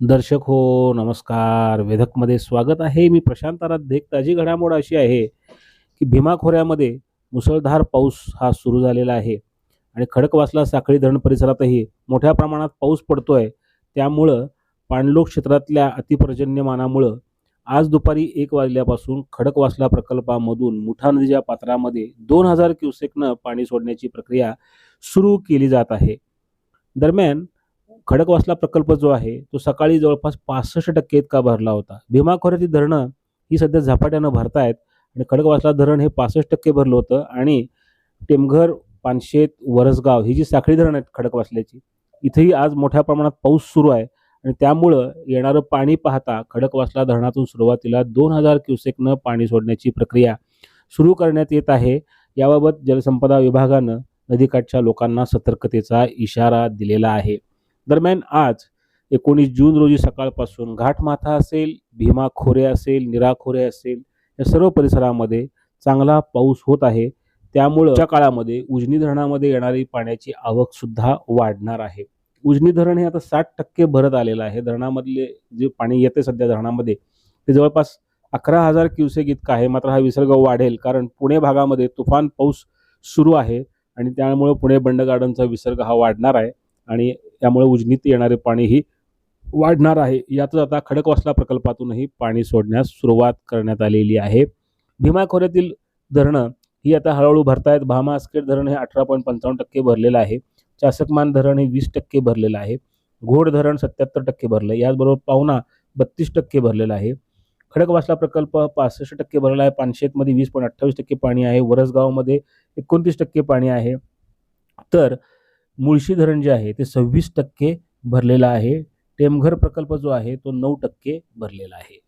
दर्शक हो नमस्कार. वेधकमध्ये स्वागत आहे. मी प्रशांत आराध्य. ताजी घडामोड अशी आहे की भीमा खोऱ्यामध्ये मुसळधार पाऊस हा सुरू झालेला आहे आणि खडकवासला साखळी धरण परिसरातही मोठ्या प्रमाणात पाऊस पडतो आहे त्यामुळं पाणलोक क्षेत्रातल्या अतिपर्जन्यमानामुळं आज दुपारी एक वाजल्यापासून खडकवासला प्रकल्पामधून मुठा नदीच्या पात्रामध्ये दोन हजार क्युसेकनं पाणी सोडण्याची प्रक्रिया सुरू केली जात आहे. दरम्यान खडकवासला प्रकल्प जो आहे तो सकाळी जवळपास पासष्ट टक्के इतका भरला होता. भीमा धरणं ही सध्या झपाट्यानं भरतायत आणि खडकवासला धरण हे पासष्ट टक्के भरलं होतं आणि टेमघर पानशेत वरसगाव ही जी साखळी धरण आहेत खडकवासल्याची इथेही आज मोठ्या प्रमाणात पाऊस सुरू आहे आणि त्यामुळं येणारं पाणी पाहता खडकवासला धरणातून सुरुवातीला दोन हजार क्युसेकनं पाणी सोडण्याची प्रक्रिया सुरू करण्यात येत आहे. याबाबत जलसंपदा विभागानं नदीकाठच्या लोकांना सतर्कतेचा इशारा दिलेला आहे. दरम्यान आज एकोणीस जून रोजी सकाळपासून घाटमाथा असेल भीमा खोरे असेल निरा खोरे असेल या सर्व परिसरामध्ये चांगला पाऊस होत आहे. त्यामुळं च्या काळामध्ये उजनी धरणामध्ये येणारी पाण्याची आवक सुद्धा वाढणार आहे. उजनी धरण हे आता साठ टक्के भरत आलेलं आहे. धरणामधले जे पाणी येते सध्या धरणामध्ये ते जवळपास अकरा हजार क्युसेक इतकं आहे. मात्र हा विसर्ग वाढेल कारण पुणे भागामध्ये तुफान पाऊस सुरू आहे आणि त्यामुळे पुणे बंड गार्डनचा विसर्ग हा वाढणार आहे. आणि यामुळे उजनीत येणारे पाणीही वाढणार आहे. यातच आता खडकवासला प्रकल्पातूनही पाणी सोडण्यास सुरुवात करण्यात आलेली आहे. भीमा खोऱ्यातील धरणं ही आता हळूहळू भरतायत. भामा आस्केट धरण हे अठरा पॉईंट पंचावन्न टक्के भरलेलं आहे. चासकमान धरण हे वीस टक्के भरलेलं आहे. घोड धरण सत्याहत्तर टक्के भरलं. आहे याचबरोबर पाहुणा बत्तीस टक्के भरलेला आहे. खडकवासला प्रकल्प पासष्ट टक्के भरला आहे. पानशेतमध्ये वीस पॉईंट अठ्ठावीस टक्के पाणी आहे. वरसगावमध्ये एकोणतीस टक्के पाणी आहे. तर मुळशी धरण जे आहे ते सव्वीस टक्के भरलेलं आहे. टेमघर प्रकल्प जो आहे तो नऊ टक्के भरलेला आहे.